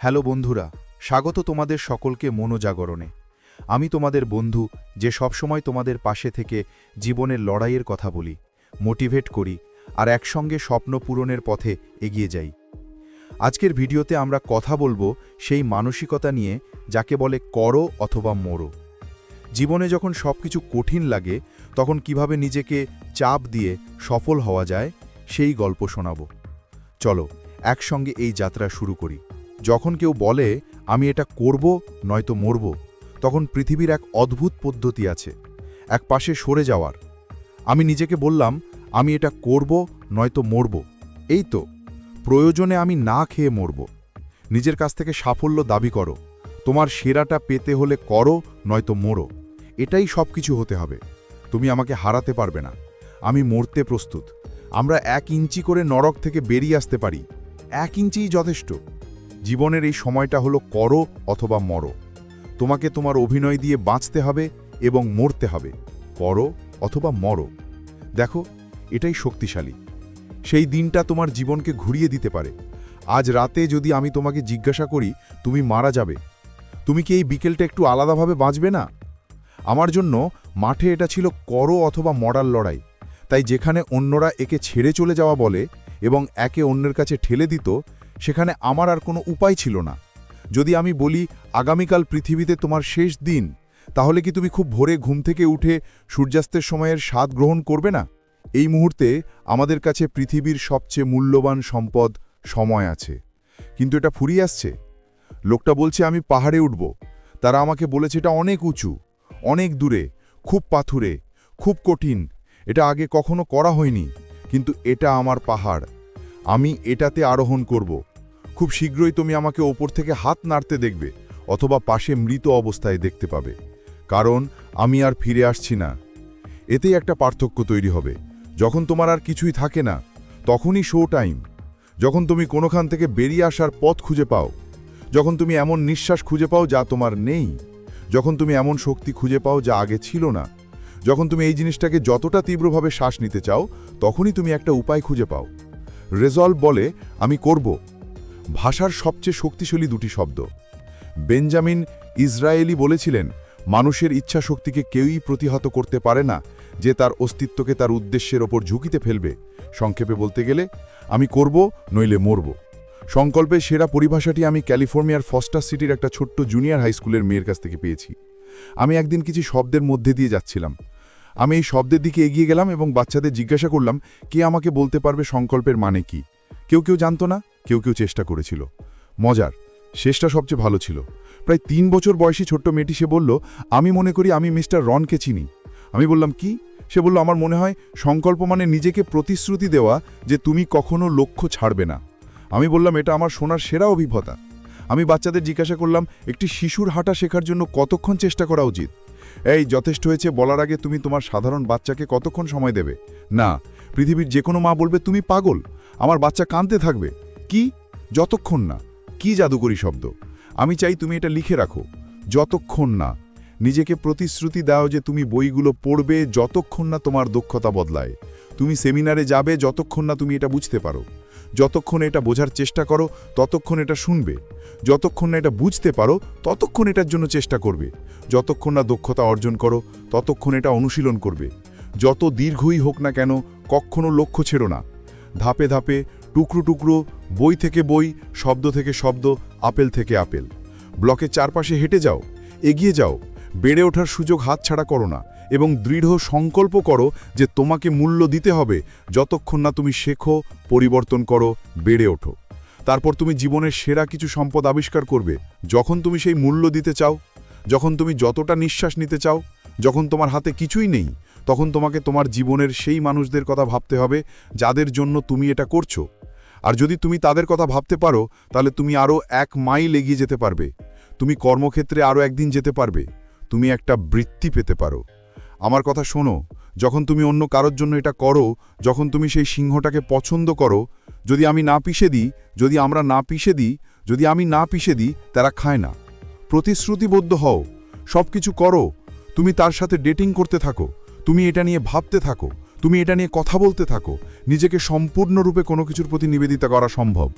Hello বন্ধুরা, স্বাগত তোমাদের সকলকে মনোজাগরণে। আমি তোমাদের বন্ধু যে সবসময় তোমাদের পাশে থেকে জীবনের লড়াইয়ের কথা বলি, মোটিভেট করি আর একসঙ্গে স্বপ্ন পূরণের পথে এগিয়ে যাই। আজকের ভিডিওতে আমরা কথা বলব সেই মানসিকতা নিয়ে, যাকে বলে করো অথবা মোড়ো জীবনে যখন সব কিছু কঠিন লাগে, তখন কীভাবে নিজেকে চাপ দিয়ে সফল হওয়া যায়, সেই গল্প শোনাব। চলো, একসঙ্গে এই যাত্রা শুরু করি। যখন কেউ বলে, আমি এটা করব, নয়তো মরব, তখন পৃথিবীর এক অদ্ভুত পদ্ধতি আছে, এক পাশে সরে যাওয়ার। আমি নিজেকে বললাম, আমি এটা করব, নয়তো মরব। এই তো, প্রয়োজনে আমি না খেয়ে মরব। নিজের কাছ থেকে সাফল্য দাবি করো, তোমার সেরাটা পেতে হলে করো, নয়তো মরো। এটাই সব কিছু হতে হবে। তুমি আমাকে হারাতে পারবে না। আমি মরতে প্রস্তুত। আমরা এক ইঞ্চি করে নরক থেকে বেরিয়ে আসতে পারি। এক ইঞ্চিই যথেষ্ট। জীবনের এই সময়টা হলো করো অথবা মরো। তোমাকে তোমার অভিনয় দিয়ে বাঁচতে হবে এবং মরতে হবে, করো অথবা মরো। দেখো, এটাই শক্তিশালী। সেই দিনটা তোমার জীবনকে ঘুরিয়ে দিতে পারে। আজ রাতে যদি আমি তোমাকে জিজ্ঞাসা করি, তুমি মারা যাবে। তুমি কি এই বিকেলটা একটু আলাদাভাবে বাঁচবে না? আমার জন্য মাঠে এটা ছিল করো অথবা মরার লড়াই। তাই যেখানে অন্যরা একে ছেড়ে চলে যাওয়া বলে এবং একে অন্যের কাছে ঠেলে দিত সেখানে আমার আর কোনো উপায় ছিল না। যদি আমি বলি, আগামীকাল পৃথিবীতে তোমার শেষ দিন তাহলে কি তুমি খুব ভোরে ঘুম থেকে উঠে সূর্যাস্তের সময়ের স্বাদ গ্রহণ করবে না? এই মুহূর্তে আমাদের কাছে পৃথিবীর সবচেয়ে মূল্যবান সম্পদ সময় আছে। কিন্তু এটা ফুরিয়ে আসছে। লোকটা বলছে, আমি পাহাড়ে উঠব। তারা আমাকে বলেছে, এটা অনেক উঁচু, অনেক দূরে, খুব পাথুরে, খুব কঠিন। এটা আগে কখনো করা হয়নি, কিন্তু এটা আমার পাহাড়। আমি এটাতে আরোহণ করব। খুব শীঘ্রই তুমি আমাকে ওপর থেকে হাত নাড়তে দেখবে অথবা পাশে মৃত অবস্থায় দেখতে পাবে। কারণ আমি আর ফিরে আসছি না। এতেই একটা পার্থক্য তৈরি হবে। যখন তোমার আর কিছুই থাকে না, তখনই শো টাইম যখন তুমি কোনোখান থেকে বেরিয়ে আসার পথ খুঁজে পাও। যখন তুমি এমন নিঃশ্বাস খুঁজে পাও যা তোমার নেই। যখন তুমি এমন শক্তি খুঁজে পাও যা আগে ছিল না। যখন তুমি এই জিনিসটাকে যতটা তীব্রভাবে শ্বাস নিতে চাও, তখনই তুমি একটা উপায় খুঁজে পাও। রেজলভ বলে, আমি করব। ভাষার সবচেয়ে শক্তিশালী দুটি শব্দ। বেঞ্জামিন ইসরায়েলি বলেছিলেন, মানুষের ইচ্ছা শক্তিকে কেউই প্রতিহত করতে পারে না, যে তার অস্তিত্বকে তার উদ্দেশ্যের ওপর ঝুঁকিতে ফেলবে। সংক্ষেপে বলতে গেলে, আমি করব, নইলে মরব। সংকল্পের সেরা পরিভাষাটি আমি ক্যালিফোর্নিয়ার ফস্টার সিটির একটা ছোট্ট জুনিয়র হাই স্কুলের মেয়ের কাছ থেকে পেয়েছি। আমি একদিন কিছু শব্দের মধ্যে দিয়ে যাচ্ছিলাম। আমি এই শব্দের দিকে এগিয়ে গেলাম এবং বাচ্চাদের জিজ্ঞাসা করলাম, কে আমাকে বলতে পারবে সংকল্পের মানে কি? কেউ কেউ জানতো না। কেউ কেউ চেষ্টা করেছিল। মজার, শেষটা সবচেয়ে ভালো ছিল। প্রায় তিন বছর বয়সী ছোট্ট মেয়েটি সে বলল, আমি মনে করি আমি মিস্টার রনকে চিনি। আমি বললাম, কি? সে বলল, আমার মনে হয় সংকল্প মানে নিজেকে প্রতিশ্রুতি দেওয়া যে তুমি কখনো লক্ষ্য ছাড়বে না। আমি বললাম, এটা আমার শোনার সেরা অভিজ্ঞতা। আমি বাচ্চাদের জিজ্ঞাসা করলাম, একটি শিশুর হাঁটা শেখার জন্য কতক্ষণ চেষ্টা করা উচিত? এই, যথেষ্ট হয়েছে, বলার আগে তুমি তোমার সাধারণ বাচ্চাকে কতক্ষণ সময় দেবে? না, পৃথিবীর যে কোনো মা বলবে, তুমি পাগল, আমার বাচ্চা কাঁদতে থাকবে। কি? যতক্ষণ না। কি জাদুকরি শব্দ? আমি চাই তুমি এটা লিখে রাখো। যতক্ষণ না। নিজেকে প্রতিশ্রুতি দাও যে তুমি বইগুলো পড়বে যতক্ষণ না তোমার দক্ষতা বদলায়। তুমি সেমিনারে যাবে যতক্ষণ না তুমি এটা বুঝতে পারো। যতক্ষণ এটা বোঝার চেষ্টা করো, ততক্ষণ এটা শুনবে। যতক্ষণ না এটা বুঝতে পারো, ততক্ষণ এটার জন্য চেষ্টা করবে। যতক্ষণ না দক্ষতা অর্জন করো, ততক্ষণ এটা অনুশীলন করবে। যত দীর্ঘই হোক না কেন, কখনো লক্ষ্য ছেড়ো না। ধাপে ধাপে টুকরো টুকরো, বই থেকে বই, শব্দ থেকে শব্দ, আপেল থেকে আপেল। ব্লকের চারপাশে হেঁটে যাও, এগিয়ে যাও, বেড়ে ওঠার সুযোগ হাতছাড়া করো না এবং দৃঢ় সংকল্প করো যে তোমাকে মূল্য দিতে হবে যতক্ষণ না তুমি শেখো, পরিবর্তন করো, বেড়ে ওঠো। তারপর তুমি জীবনের সেরা কিছু সম্পদ আবিষ্কার করবে, যখন তুমি সেই মূল্য দিতে চাও, যখন তুমি যতটা নিঃশ্বাস নিতে চাও, যখন তোমার হাতে কিছুই নেই তখন তোমাকে তোমার জীবনের সেই মানুষদের কথা ভাবতে হবে যাদের জন্য তুমি এটা করছ। আর যদি তুমি তাদের কথা ভাবতে পারো, তাহলে তুমি আরও এক মাইল এগিয়ে যেতে পারবে। তুমি কর্মক্ষেত্রে আরও একদিন যেতে পারবে। তুমি একটা বৃত্তি পেতে পারো। আমার কথা শোনো, যখন তুমি অন্য কারোর জন্য এটা করো, যখন তুমি সেই সিংহটাকে পছন্দ করো, যদি আমি না পিষে দিই, যদি আমরা না পিষে দিই, যদি আমি না পিষে দিই, তারা খায় না। প্রতিশ্রুতিবদ্ধ হও। সব কিছু করো। তুমি তার সাথে ডেটিং করতে থাকো। তুমি এটা নিয়ে ভাবতে থাকো, তুমি এটা নিয়ে কথা বলতে থাকো, নিজেকে সম্পূর্ণরূপে কোনো কিছুর প্রতি নিবেদিতা করা সম্ভব।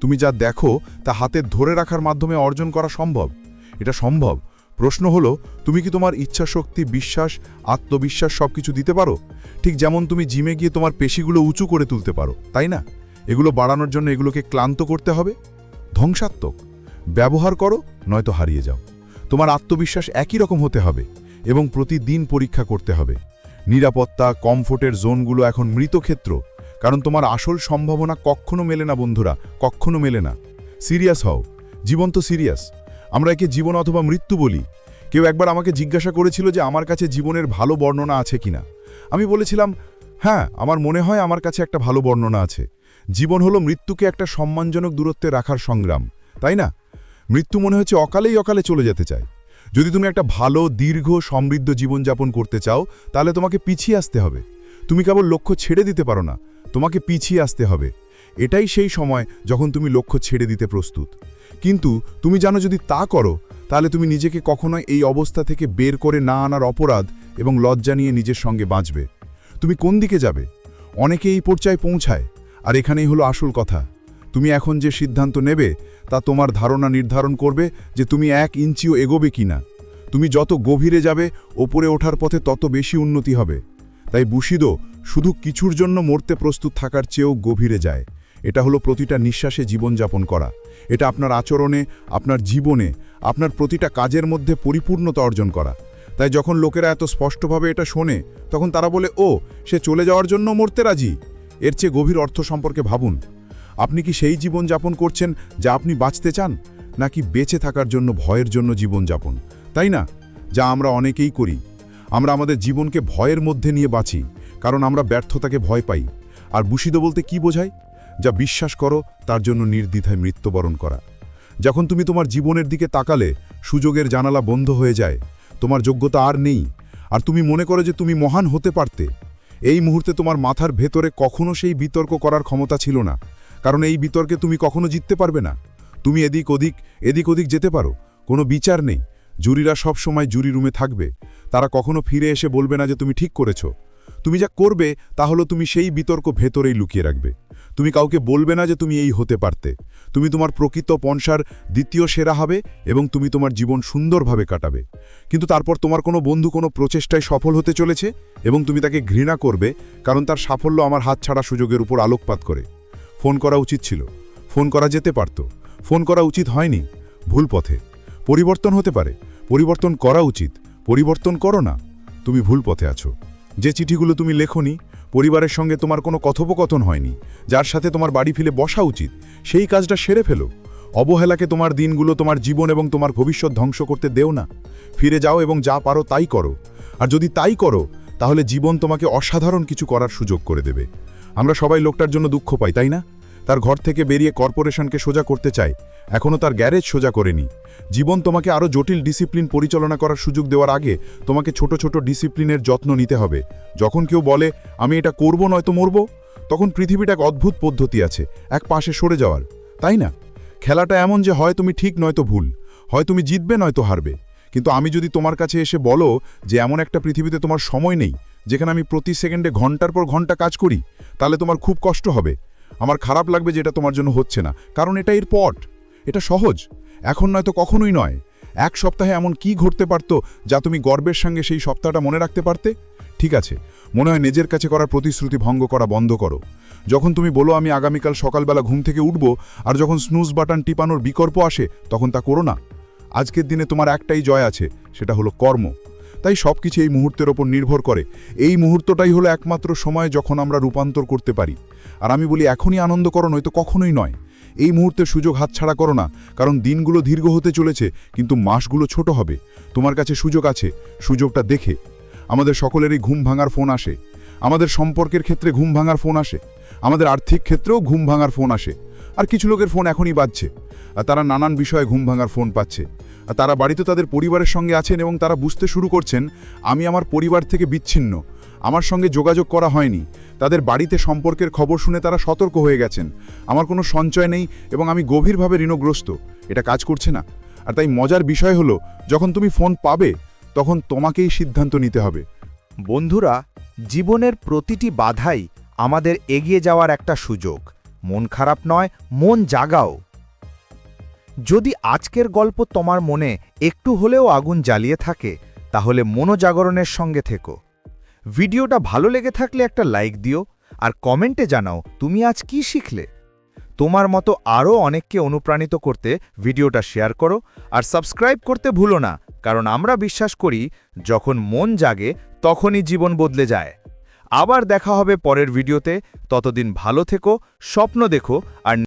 তুমি যা দেখো, তা হাতে ধরে রাখার মাধ্যমে অর্জন করা সম্ভব। এটা সম্ভব। প্রশ্ন হলো, তুমি কি তোমার ইচ্ছাশক্তি, বিশ্বাস, আত্মবিশ্বাস সব কিছু দিতে পারো? ঠিক যেমন তুমি জিমে গিয়ে তোমার পেশিগুলো উঁচু করে তুলতে পারো, তাই না? এগুলো বাড়ানোর জন্য এগুলোকে ক্লান্ত করতে হবে। ধ্বংসাত্মক। ব্যবহার করো, নয়তো হারিয়ে যাও। তোমার আত্মবিশ্বাস একই রকম হতে হবে। এবং প্রতিদিন পরীক্ষা করতে হবে। নিরাপত্তা, কমফোর্টের জোনগুলো এখন মৃত ক্ষেত্র কারণ তোমার আসল সম্ভাবনা কখনো মেলে না, বন্ধুরা, কখনো মেলে না। সিরিয়াস হও। জীবন তো সিরিয়াস। আমরা একে জীবন অথবা মৃত্যু বলি। কেউ একবার আমাকে জিজ্ঞাসা করেছিল যে আমার কাছে জীবনের ভালো বর্ণনা আছে কিনা। আমি বলেছিলাম হ্যাঁ আমার মনে হয় আমার কাছে একটা ভালো বর্ণনা আছে। জীবন হলো মৃত্যুকে একটা সম্মানজনক দূরত্বে রাখার সংগ্রাম, তাই না? মৃত্যু মনে হচ্ছে অকালেই অকালে চলে যেতে চায়। যদি তুমি একটা ভালো, দীর্ঘ, সমৃদ্ধ জীবনযাপন করতে চাও, তাহলে তোমাকে পিছিয়ে আসতে হবে। তুমি কেবল লক্ষ্য ছেড়ে দিতে পারো না, তোমাকে পিছিয়ে আসতে হবে। এটাই সেই সময় যখন তুমি লক্ষ্য ছেড়ে দিতে প্রস্তুত। কিন্তু তুমি জানো যদি তা করো, তাহলে তুমি নিজেকে কখনোই এই অবস্থা থেকে বের করে না আনার অপরাধ এবং লজ্জা নিয়ে নিজের সঙ্গে বাঁচবে। তুমি কোন দিকে যাবে? অনেকে এই পর্যায়ে পৌঁছায়, আর এখানেই হলো আসল কথা। তুমি এখন যে সিদ্ধান্ত নেবে, তা তোমার ধারণা নির্ধারণ করবে যে তুমি এক ইঞ্চিও এগোবে কিনা তুমি যত গভীরে যাবে, ওপরে ওঠার পথে তত বেশি উন্নতি হবে। তাই বুশিদো শুধু কিছুর জন্য মরতে প্রস্তুত থাকার চেয়েও গভীরে যায়। এটা হলো প্রতিটা নিঃশ্বাসে জীবনযাপন করা। এটা আপনার আচরণে, আপনার জীবনে, আপনার প্রতিটা কাজের মধ্যে পরিপূর্ণতা অর্জন করা। তাই যখন লোকেরা এত স্পষ্টভাবে এটা শোনে, তখন তারা বলে, ও, সে চলে যাওয়ার জন্য মরতে রাজি? এর চেয়ে গভীর অর্থ সম্পর্কে ভাবুন। আপনি কি সেই জীবন যাপন করছেন যা আপনি বাঁচতে চান? নাকি বেঁচে থাকার জন্য, ভয়ের জন্য জীবন যাপন তাই না? যা আমরা অনেকেই করি। আমরা আমাদের জীবনকে ভয়ের মধ্যে নিয়ে বাঁচি, কারণ আমরা ব্যর্থতাকে ভয় পাই। আর বুশিদ বলতে কি বোঝায়? যা বিশ্বাস করো, তার জন্য নির্দ্বিধায় মৃত্যুবরণ করা। যখন তুমি তোমার জীবনের দিকে তাকালে, সুযোগের জানালা বন্ধ হয়ে যায়। তোমার যোগ্যতা আর নেই। আর তুমি মনে করো যে তুমি মহান হতে পারতে। এই মুহূর্তে তোমার মাথার ভেতরে কখনো সেই বিতর্ক করার ক্ষমতা ছিল না। কারণ এই বিতর্কে তুমি কখনো জিততে পারবে না। তুমি এদিক ওদিক এদিক ওদিক যেতে পারো, কোনো বিচার নেই। জুরিরা সব সময় জুরি রুমে থাকবে। তারা কখনো ফিরে এসে বলবে না যে তুমি ঠিক করেছ। তুমি যা করবে, তা হলো তুমি সেই বিতর্ক ভেতরেই লুকিয়ে রাখবে। তুমি কাউকে বলবে না যে তুমি এই হতে পারতে। তুমি তোমার প্রকৃত পনসার দ্বিতীয় সেরা হবে এবং তুমি তোমার জীবন সুন্দরভাবে কাটাবে। কিন্তু তারপর তোমার কোনো বন্ধু কোনো প্রচেষ্টায় সফল হতে চলেছে এবং তুমি তাকে ঘৃণা করবে কারণ তার সাফল্য আমার হাতছাড়া সুযোগের উপর আলোকপাত করে। ফোন করা উচিত ছিল। ফোন করা যেতে পারত। ফোন করা উচিত হয়নি। ভুল পথে। পরিবর্তন হতে পারে। পরিবর্তন করা উচিত। পরিবর্তন করো না। তুমি ভুল পথে আছো। যে চিঠিগুলো তুমি লেখনি, পরিবারের সঙ্গে তোমার কোনো কথোপকথন হয়নি, যার সাথে তোমার বাড়ি ফিরে বসা উচিত, সেই কাজটা সেরে ফেলো। অবহেলাকে তোমার দিনগুলো তোমার জীবন এবং তোমার ভবিষ্যৎ ধ্বংস করতে দেও না। ফিরে যাও এবং যা পারো তাই করো। আর যদি তাই করো, তাহলে জীবন তোমাকে অসাধারণ কিছু করার সুযোগ করে দেবে। আমরা সবাই লোকটার জন্য দুঃখ পাই, তাই না? তার ঘর থেকে বেরিয়ে কর্পোরেশনকে সোজা করতে চাই। এখনও তার গ্যারেজ সোজা করেনি। জীবন তোমাকে আরও জটিল ডিসিপ্লিন পরিচালনা করার সুযোগ দেওয়ার আগে তোমাকে ছোট ছোট ডিসিপ্লিনের যত্ন নিতে হবে। যখন কেউ বলে, আমি এটা করব নয়তো মরব? তখন পৃথিবীটা এক অদ্ভুত পদ্ধতি আছে, এক পাশে সরে যাওয়ার। তাই না? খেলাটা এমন যে হয় তুমি ঠিক নয়তো ভুল, হয় তুমি জিতবে নয়তো হারবে। কিন্তু আমি যদি তোমার কাছে এসে বলো যে এমন একটা পৃথিবীতে তোমার সময় নেই যেখানে আমি প্রতি সেকেন্ডে ঘণ্টার পর ঘণ্টা কাজ করি, তাহলে তোমার খুব কষ্ট হবে। আমার খারাপ লাগবে যে এটা তোমার জন্য হচ্ছে না, কারণ এটা এর পট। এটা সহজ। এখন নয়তো কখনোই নয়। এক সপ্তাহে এমন কি ঘটতে পারত যা তুমি গর্বের সঙ্গে সেই সপ্তাহটা মনে রাখতে পারতে? ঠিক আছে। মনে হয় নিজের কাছে করার প্রতিশ্রুতি ভঙ্গ করা বন্ধ করো। যখন তুমি বলো আমি আগামীকাল সকালবেলা ঘুম থেকে উঠব আর যখন স্নুজ বাটন টিপানোর বিকল্প আসে, তখন তা করো না। আজকের দিনে তোমার একটাই জয় আছে, সেটা হলো কর্ম। তাই সব কিছু এই মুহূর্তের ওপর নির্ভর করে। এই মুহূর্তটাই হলো একমাত্র সময় যখন আমরা রূপান্তর করতে পারি। আর আমি বলি, এখনই আনন্দ করো, নয়তো কখনোই নয়। এই মুহূর্তের সুযোগ হাতছাড়া করো না, কারণ দিনগুলো দীর্ঘ হতে চলেছে, কিন্তু মাসগুলো ছোট হবে। তোমার কাছে সুযোগ আছে, সুযোগটা দেখে। আমাদের সকলেরই ঘুম ভাঙার ফোন আসে। আমাদের সম্পর্কের ক্ষেত্রে ঘুম ভাঙার ফোন আসে। আমাদের আর্থিক ক্ষেত্রেও ঘুম ভাঙার ফোন আসে। আর কিছু লোকের ফোন এখনই বাজছে। আর তারা নানান বিষয়ে ঘুম ভাঙার ফোন পাচ্ছে। তারা বাড়িতে তাদের পরিবারের সঙ্গে আছেন এবং তারা বুঝতে শুরু করছেন, আমি আমার পরিবার থেকে বিচ্ছিন্ন। আমার সঙ্গে যোগাযোগ করা হয়নি। তাদের বাড়িতে সম্পর্কের খবর শুনে তারা সতর্ক হয়ে গেছেন। আমার কোনো সঞ্চয় নেই এবং আমি গভীরভাবে ঋণগ্রস্ত। এটা কাজ করছে না। আর তাই মজার বিষয় হলো, যখন তুমি ফোন পাবে, তখন তোমাকেই সিদ্ধান্ত নিতে হবে। বন্ধুরা, জীবনের প্রতিটি বাধাই আমাদের এগিয়ে যাওয়ার একটা সুযোগ। মন খারাপ নয়, মন জাগাও। যদি আজকের গল্প তোমার মনে একটু হলেও আগুন জ্বালিয়ে থাকে, তাহলে মনোজাগরণের সঙ্গে থেকো। ভিডিওটা ভালো লেগে থাকলে একটা লাইক দিও আর কমেন্টে জানাও তুমি আজ কি শিখলে। তোমার মতো আরও অনেককে অনুপ্রাণিত করতে ভিডিওটা শেয়ার করো আর সাবস্ক্রাইব করতে ভুলো না, কারণ আমরা বিশ্বাস করি যখন মন জাগে তখনই জীবন বদলে যায়। আবার দেখা হবে পরের ভিডিওতে, ততদিন ভালো থেকো, স্বপ্ন দেখো আর